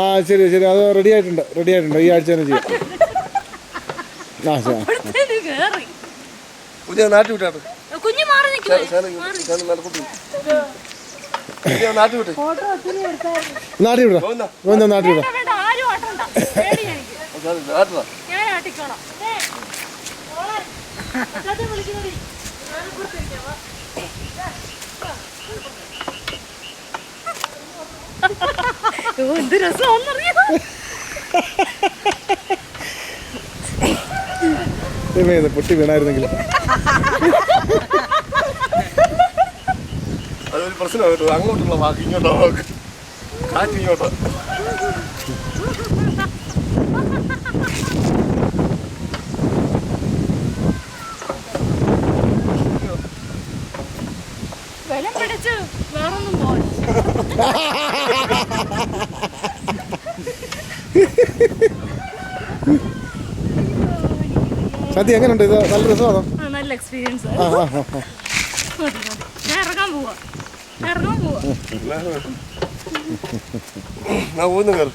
ആ ശരി ശരി. അത് റെഡി ആയിട്ടുണ്ട്. റെഡി ആയിട്ടുണ്ട്. ഈ ആഴ്ച തന്നെ ചെയ്യാം. ആ ശരി. നാട്ടിൽ കുഞ്ഞ് നാട്ടി വിട്ടാട്ടെ കുഞ്ഞു മാറി നിൽക്കുവേ നടക്കുന്നു നാട്ടി വിട്ടെ. നാട്ടിൽ വിടാം നാട്ടിൽ വിടാം. ഞാൻ ഓ, എന്ത് രസമാണെന്നറിയാം? ഇത് പൊട്ടി വീണായിരുന്നെങ്കിൽ. അതൊരു പ്രശ്നമാണ് അങ്ങോട്ടുള്ള വാക്ക് ഇങ്ങോട്ടോ കാറ്റ് ഇങ്ങോട്ടോ. ബലം പിടിച്ച് വേറൊന്നും പോയി സത്യം എങ്ങനെയുണ്ട് ഇത് നല്ല രസമാണോ? നല്ല എക്സ്പീരിയൻസ്. ഞാൻ ഇറങ്ങാൻ പോവാ. ഇറങ്ങാൻ പോവാ. കയറി.